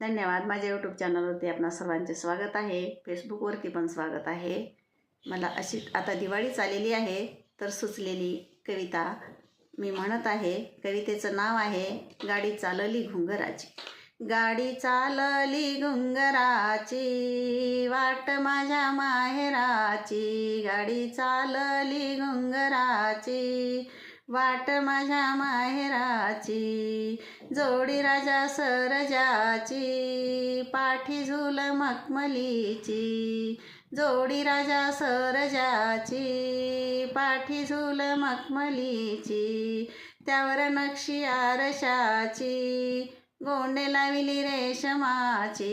धन्यवाद. माझ्या यूट्यूब चॅनलवरती आपणा सर्वांचे स्वागत आहे. फेसबुकवरती पण स्वागत आहे. मला अशी आता दिवाळीच आलेली आहे तर सुचलेली कविता मी म्हणत आहे. कवितेचं नाव आहे गाडी चालली घुंगराची. गाडी चालली घुंगराची वाट माझ्या माहेराची. गाडी चालली घुंगराची वाट माझ्या माहेराची जोडी राजा सरजाची पाठी झुल मखमलीची जोडी राजा सरजाची पाठी झुल मखमलीची त्यावर नक्षी आरशाची गोंडे लाविली रेशमाची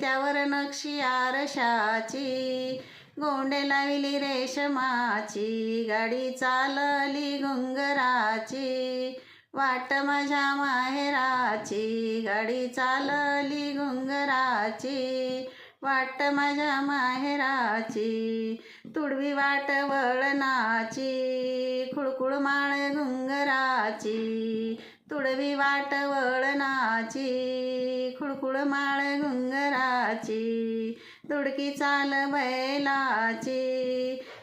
त्यावर नक्षी आरशाची गोंडे लाविली रेशमाची गाडी चालली घुंगराची वाट माझ्या माहेराची गाडी चालली घुंगराची वाट माझ्या माहेराची तुडवी वाट वळणाची खुळखुळ माळ घुंगराची तुडवी वाट वळणाची खुळखुळ माळ घुंगराची दुडकी चाल बैलाची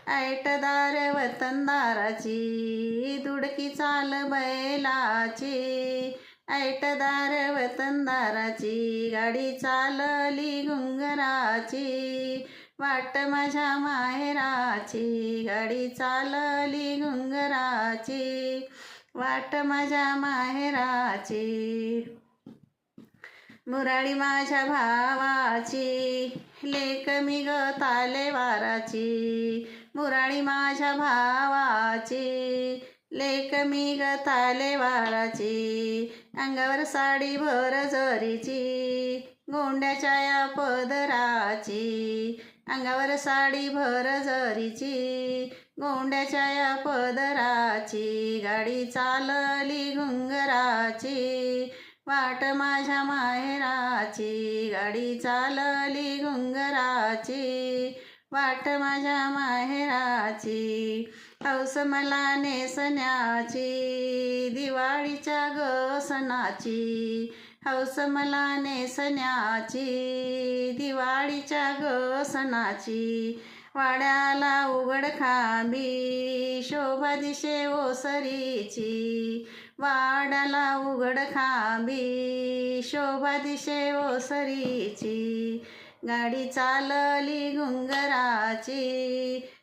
ऐटदार वतनदाराची दुडकी चाल बैलाची ऐटदार वतनदाराची गाडी चालली घुंगराची वाट माझ्या माहेराची. गाडी चालली घुंगराची वाट माझ्या माहेराची. मुराळी माझ्या भावाची लेख मी ग तालेवाराची मुराळी माझ्या भावाची लेक मी गताले तालेवाराची अंगावर साडी भर जरीची गोंड्याच्या या पदराची. अंगावर साडी भर जरीची गोंड्याच्या या पदराची. गाडी चालली घुंगराची. वाट माझ्या माहेराची गाडी चालली घुंगराची. वाट माझ्या माहेराची हौस मला नेसण्याची. दिवाळीच्या गसनाची हौस मला नेसण्याची. दिवाळीच्या गसनाची वाड्याला उघड खांबी शोभा दिशे ओसरीची. वाड्याला उघड खांबी शोभा दिशे ओसरीची. गाडी चालली घुंगराची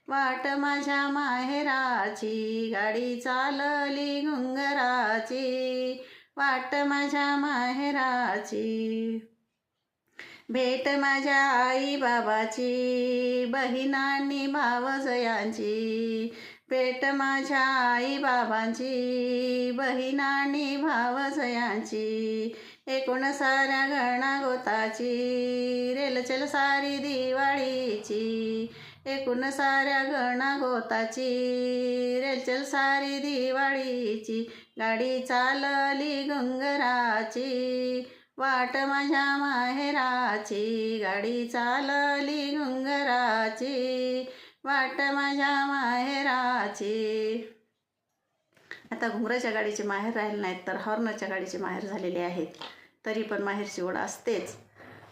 वाट माझ्या माहेराची. गाडी चालली घुंगराची वाट माझ्या माहेराची. भेट माझ्या आई बाबाची बहिणांनी भावजयांची भेट माझ्या आई बाबांची बहिणांनी भावजयांची एकूण साऱ्या गणा गोताची रेलचल सारी दिवाळीची. एकूण साऱ्या गणा गोताची रेलचल सारी दिवाळीची. गाडी चालली गंगराची. वाट माझ्या माहेराची गाडी चालली घुंगराची. वाट माझ्या माहेराची. आता घुंगराच्या गाडीचे माहेर राहिले नाहीत तर हॉर्नच्या गाडीचे माहेर झालेले आहेत तरी पण माहेरची ओढ असतेच.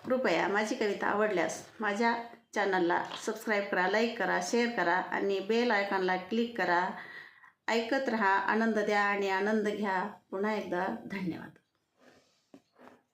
कृपया माझी कविता आवडल्यास माझ्या चॅनलला सबस्क्राईब करा लाईक करा शेअर करा आणि बेल आयकॉनला क्लिक करा. ऐकत रहा आनंद द्या आणि आनंद घ्या. पुन्हा एकदा धन्यवाद.